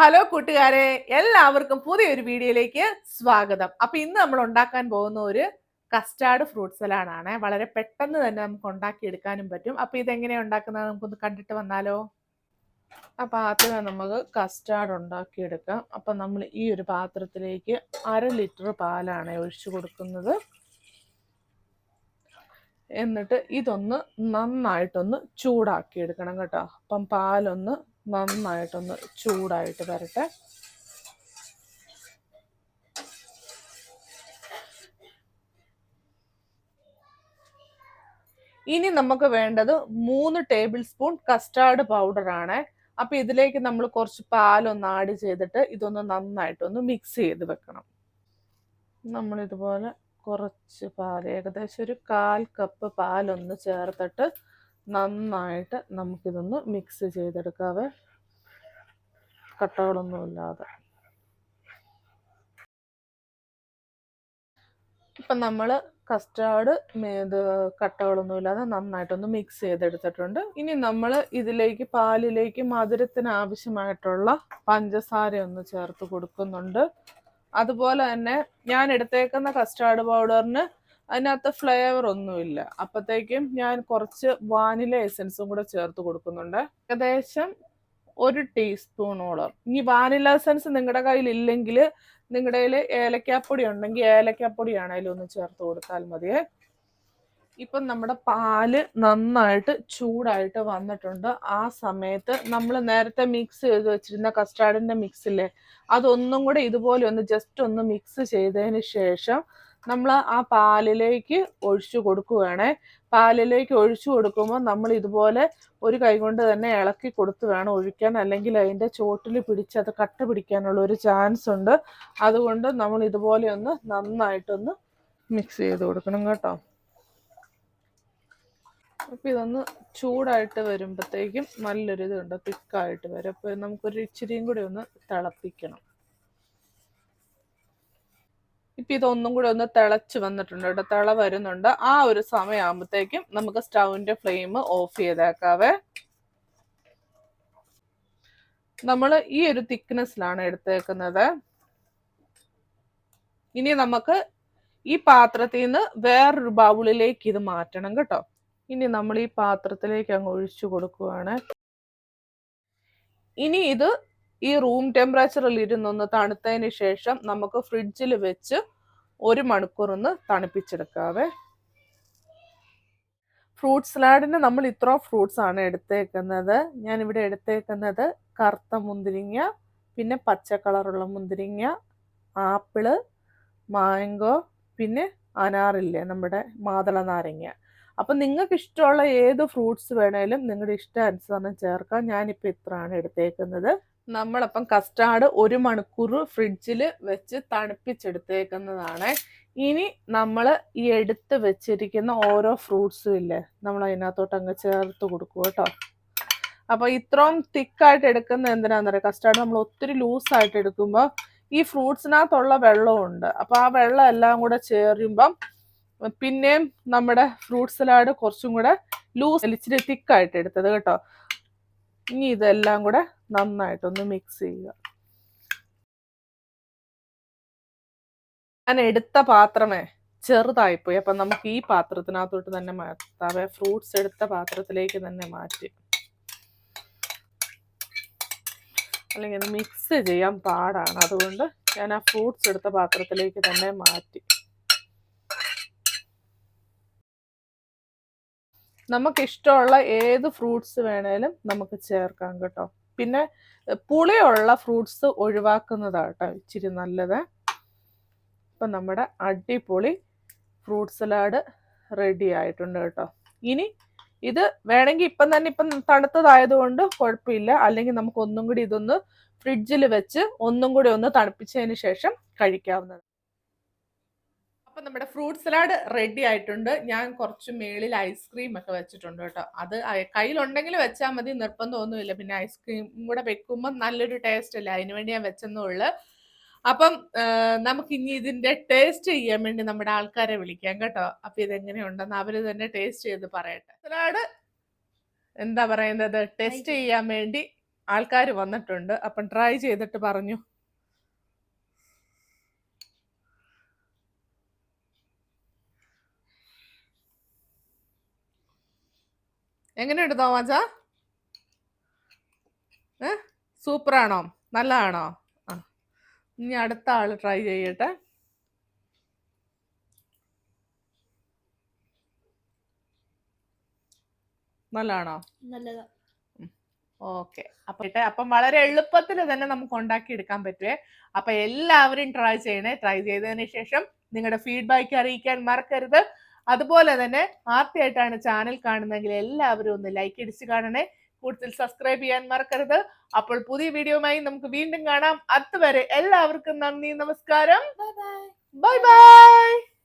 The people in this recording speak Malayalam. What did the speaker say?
ഹലോ കൂട്ടുകാരെ എല്ലാവർക്കും പുതിയൊരു വീഡിയോയിലേക്ക് സ്വാഗതം. അപ്പൊ ഇന്ന് നമ്മൾ ഉണ്ടാക്കാൻ പോകുന്ന ഒരു കസ്റ്റാർഡ് ഫ്രൂട്ട് സലാഡ് ആണ്. വളരെ പെട്ടെന്ന് തന്നെ നമുക്ക് ഉണ്ടാക്കി എടുക്കാനും പറ്റും. അപ്പൊ ഇതെങ്ങനെയാ ഉണ്ടാക്കുന്നത് നമുക്കൊന്ന് കണ്ടിട്ട് വന്നാലോ? അപ്പൊ ആദ്യം നമുക്ക് കസ്റ്റാർഡ് ഉണ്ടാക്കിയെടുക്കാം. അപ്പൊ നമ്മൾ ഈ ഒരു പാത്രത്തിലേക്ക് അര ലിറ്റർ പാലാണ് ഒഴിച്ചു കൊടുക്കുന്നത്. എന്നിട്ട് ഇതൊന്ന് നന്നായിട്ടൊന്ന് ചൂടാക്കി എടുക്കണം കേട്ടോ. അപ്പം പാലൊന്ന് നന്നായിട്ടൊന്ന് ചൂടായിട്ട് വരട്ടെ. ഇനി നമുക്ക് വേണ്ടത് മൂന്ന് ടേബിൾ സ്പൂൺ കസ്റ്റാർഡ് പൗഡർ ആണ്. അപ്പൊ ഇതിലേക്ക് നമ്മൾ കുറച്ച് പാലൊന്ന് ആഡ് ചെയ്തിട്ട് ഇതൊന്ന് നന്നായിട്ടൊന്ന് മിക്സ് ചെയ്ത് വെക്കണം. നമ്മൾ ഇതുപോലെ കുറച്ച് പാൽ ഏകദേശം ഒരു കാൽ കപ്പ് പാലൊന്ന് ചേർത്തിട്ട് നന്നായിട്ട് നമുക്കിതൊന്ന് മിക്സ് ചെയ്തെടുക്കാവേ. കട്ടകളൊന്നുമില്ലാതെ. ഇപ്പം നമ്മൾ കസ്റ്റാർഡ് ഇത് കട്ടകളൊന്നുമില്ലാതെ നന്നായിട്ടൊന്ന് മിക്സ് ചെയ്തെടുത്തിട്ടുണ്ട്. ഇനി നമ്മൾ ഇതിലേക്ക് പാലിലേക്ക് മധുരത്തിന് ആവശ്യമായിട്ടുള്ള പഞ്ചസാര ഒന്ന് ചേർത്ത് കൊടുക്കുന്നുണ്ട്. അതുപോലെ തന്നെ ഞാൻ എടുത്തേക്കുന്ന കസ്റ്റാർഡ് പൗഡറിന് അതിനകത്ത് ഫ്ലേവർ ഒന്നുമില്ല. അപ്പത്തേക്കും ഞാൻ കുറച്ച് വാനില എസൻസും കൂടെ ചേർത്ത് കൊടുക്കുന്നുണ്ട്. ഏകദേശം ഒരു ടീസ്പൂണോളം ഇനി വാനില എസൻസ് നിങ്ങളുടെ കയ്യിൽ ഇല്ലെങ്കിൽ നിങ്ങളുടെ കയ്യിൽ ഏലക്കാപ്പൊടി ഉണ്ടെങ്കിൽ ഏലക്കാപ്പൊടി ആണെങ്കിലും ഒന്ന് ചേർത്ത് കൊടുത്താൽ മതിയേ. ഇപ്പം നമ്മുടെ പാൽ നന്നായിട്ട് ചൂടായിട്ട് വന്നിട്ടുണ്ട്. ആ സമയത്ത് നമ്മൾ നേരത്തെ മിക്സ് ചെയ്ത് വെച്ചിരുന്ന കസ്റ്റാർഡിന്റെ മിക്സില്ലേ അതൊന്നും കൂടെ ഇതുപോലെ ഒന്ന് ജസ്റ്റ് ഒന്ന് മിക്സ് ചെയ്തതിന് ശേഷം നമ്മൾ ആ പാലിലേക്ക് ഒഴിച്ചു കൊടുക്കുകയാണ്. പാലിലേക്ക് ഒഴിച്ചു കൊടുക്കുമ്പോൾ നമ്മൾ ഇതുപോലെ ഒരു കൈ കൊണ്ട് തന്നെ ഇളക്കി കൊടുത്ത് വേണം ഒഴിക്കാൻ. അല്ലെങ്കിൽ അതിന്റെ ചോട്ടിൽ പിടിച്ച് അത് കട്ട പിടിക്കാനുള്ള ഒരു ചാൻസ് ഉണ്ട്. അതുകൊണ്ട് നമ്മൾ ഇതുപോലെ ഒന്ന് നന്നായിട്ടൊന്ന് മിക്സ് ചെയ്ത് കൊടുക്കണം കേട്ടോ. അപ്പം ഇതൊന്ന് ചൂടായിട്ട് വരുമ്പോഴത്തേക്കും നല്ലൊരു ഇതുണ്ട് തിക്കായിട്ട് വരും. അപ്പോൾ നമുക്കൊരു ഇച്ചിരിയും കൂടി ഒന്ന് തിളപ്പിക്കണം. ഇപ്പം ഇതൊന്നും കൂടെ ഒന്ന് തിളച്ച് വന്നിട്ടുണ്ട് കേട്ടോ. തിള വരുന്നുണ്ട്. ആ ഒരു സമയമാകുമ്പോഴത്തേക്കും നമുക്ക് സ്റ്റൗവിന്റെ ഫ്ലെയിം ഓഫ് ചെയ്തേക്കാവേ. നമ്മൾ ഈ ഒരു തിക്നെസ്സിലാണ് എടുത്തേക്കുന്നത്. ഇനി നമുക്ക് ഈ പാത്രത്തിൽ നിന്ന് വേറൊരു ബൗളിലേക്ക് ഇത് മാറ്റണം കേട്ടോ. ഇനി നമ്മൾ ഈ പാത്രത്തിലേക്ക് അങ്ങ് ഒഴിച്ചു കൊടുക്കുവാണ്. ഇനി ഇത് ഈ റൂം ടെമ്പറേച്ചറിൽ ഇരുന്നൊന്ന് തണുത്തതിന് ശേഷം നമുക്ക് ഫ്രിഡ്ജിൽ വെച്ച് ഒരു മണിക്കൂർ ഒന്ന് തണുപ്പിച്ചെടുക്കാവേ. ഫ്രൂട്ട് സലാഡിന് നമ്മൾ ഇത്ര ഫ്രൂട്ട്സ് ആണ് എടുത്തേക്കുന്നത്. ഞാൻ ഇവിടെ എടുത്തേക്കുന്നത് കറുത്ത മുന്തിരിങ്ങ പിന്നെ പച്ച കളറുള്ള മുന്തിരിങ്ങ ആപ്പിൾ മാങ്കോ പിന്നെ അനാറില്ലേ നമ്മുടെ മാതള നാരങ്ങ. അപ്പം നിങ്ങൾക്ക് ഇഷ്ടമുള്ള ഏത് ഫ്രൂട്ട്സ് വേണേലും നിങ്ങളുടെ ഇഷ്ടാനുസരണം ചേർക്കാം. ഞാനിപ്പോൾ ഇത്രയാണ് എടുത്തേക്കുന്നത്. നമ്മളപ്പം കസ്റ്റാർഡ് ഒരു മണിക്കൂർ ഫ്രിഡ്ജിൽ വെച്ച് തണുപ്പിച്ചെടുത്തേക്കുന്നതാണ്. ഇനി നമ്മൾ ഈ എടുത്ത് വെച്ചിരിക്കുന്ന ഓരോ ഫ്രൂട്ട്സും ഇല്ലേ നമ്മൾ അതിനകത്തോട്ട് അങ്ങ് ചേർത്ത് കൊടുക്കും കേട്ടോ. അപ്പോൾ ഇത്രയും തിക്കായിട്ട് എടുക്കുന്ന എന്തിനാന്ന് പറയുക കസ്റ്റാർഡ് നമ്മൾ ഒത്തിരി ലൂസായിട്ട് എടുക്കുമ്പോൾ ഈ ഫ്രൂട്ട്സിനകത്തുള്ള വെള്ളമുണ്ട് അപ്പോൾ ആ വെള്ളം എല്ലാം കൂടെ ചേരുമ്പം പിന്നെയും നമ്മുടെ ഫ്രൂട്ട് സലാഡ് കുറച്ചും കൂടെ ലൂസ് ഇച്ചിരി തിക്കായിട്ട് എടുത്തത് കേട്ടോ. ഇനി ഇതെല്ലാം കൂടെ നന്നായിട്ടൊന്ന് മിക്സ് ചെയ്യുക. ഞാൻ എടുത്ത പാത്രമേ ചെറുതായിപ്പോയി. അപ്പം നമുക്ക് ഈ പാത്രത്തിനകത്തോട്ട് തന്നെ മാറ്റാവേ. ഫ്രൂട്ട്സ് എടുത്ത പാത്രത്തിലേക്ക് തന്നെ മാറ്റി. അല്ലെങ്കിൽ മിക്സ് ചെയ്യാൻ പാടാണ്. അതുകൊണ്ട് ഞാൻ ആ ഫ്രൂട്ട്സ് എടുത്ത പാത്രത്തിലേക്ക് തന്നെ മാറ്റി. നമുക്ക് ഇഷ്ടമുള്ള ഏത് ഫ്രൂട്ട്സ് വേണേലും നമുക്ക് ചേർക്കാം കേട്ടോ. പിന്നെ പുളിയുള്ള ഫ്രൂട്ട്സ് ഒഴിവാക്കുന്നതാണ് കേട്ടോ ഇച്ചിരി നല്ലത്. ഇപ്പം നമ്മുടെ അടിപൊളി ഫ്രൂട്ട് സലാഡ് റെഡി ആയിട്ടുണ്ട് കേട്ടോ. ഇനി ഇത് വേണമെങ്കിൽ ഇപ്പം തന്നെ ഇപ്പം തണുത്തതായതുകൊണ്ട് കുഴപ്പമില്ല. അല്ലെങ്കിൽ നമുക്ക് ഒന്നും കൂടി ഇതൊന്ന് ഫ്രിഡ്ജിൽ വെച്ച് ഒന്നും കൂടി ഒന്ന് തണുപ്പിച്ചതിന് ശേഷം കഴിക്കാവുന്നത് അപ്പൊ നമ്മുടെ ഫ്രൂട്ട് സലാഡ് റെഡി ആയിട്ടുണ്ട്. ഞാൻ കുറച്ച് മേളിൽ ഐസ്ക്രീം ഒക്കെ വെച്ചിട്ടുണ്ട് കേട്ടോ. അത് കയ്യിലുണ്ടെങ്കിൽ വെച്ചാൽ മതി നിർബന്ധമൊന്നുമില്ല പിന്നെ ഐസ്ക്രീം കൂടെ വെക്കുമ്പോൾ നല്ലൊരു ടേസ്റ്റ് അല്ലേ? അതിന് വേണ്ടി ഞാൻ വെച്ചെന്നുള്ളു അപ്പം നമുക്ക് ഇനി ഇതിന്റെ ടേസ്റ്റ് ചെയ്യാൻ വേണ്ടി നമ്മുടെ ആൾക്കാരെ വിളിക്കാം കേട്ടോ. അപ്പൊ ഇതെങ്ങനെയുണ്ടെന്ന് അവർ തന്നെ ടേസ്റ്റ് ചെയ്ത് പറയട്ടെ. സലാഡ് എന്താ പറയുന്നത്? ടേസ്റ്റ് ചെയ്യാൻ വേണ്ടി ആൾക്കാർ വന്നിട്ടുണ്ട്. അപ്പം ട്രൈ ചെയ്തിട്ട് പറഞ്ഞു. എങ്ങനെയുണ്ട് തോമാച്ച? ഏ? സൂപ്പറാണോ? നല്ലതാണോ? ആ. ഇനി അടുത്ത ആൾ ട്രൈ ചെയ്യട്ടെ. നല്ലതാണോ? നല്ലതാ. ഓക്കെ. അപ്പൊ അപ്പം വളരെ എളുപ്പത്തിൽ തന്നെ നമുക്ക് ഉണ്ടാക്കി എടുക്കാൻ പറ്റുവേ. അപ്പൊ എല്ലാവരും ട്രൈ ചെയ്യണേ. ട്രൈ ചെയ്തതിന് ശേഷം നിങ്ങളുടെ ഫീഡ്ബാക്ക് അറിയിക്കാൻ മറക്കരുത്. അതുപോലെ തന്നെ ആദ്യമായിട്ടാണ് ചാനൽ കാണുന്നതെങ്കിൽ എല്ലാവരും ഒന്ന് ലൈക്ക് അടിച്ച് കാണണേ. കൂടുതൽ സബ്സ്ക്രൈബ് ചെയ്യാൻ മറക്കരുത്. അപ്പോൾ പുതിയ വീഡിയോയുമായി നമുക്ക് വീണ്ടും കാണാം. അതുവരെ എല്ലാവർക്കും നന്ദി നമസ്കാരം. Bye bye bye bye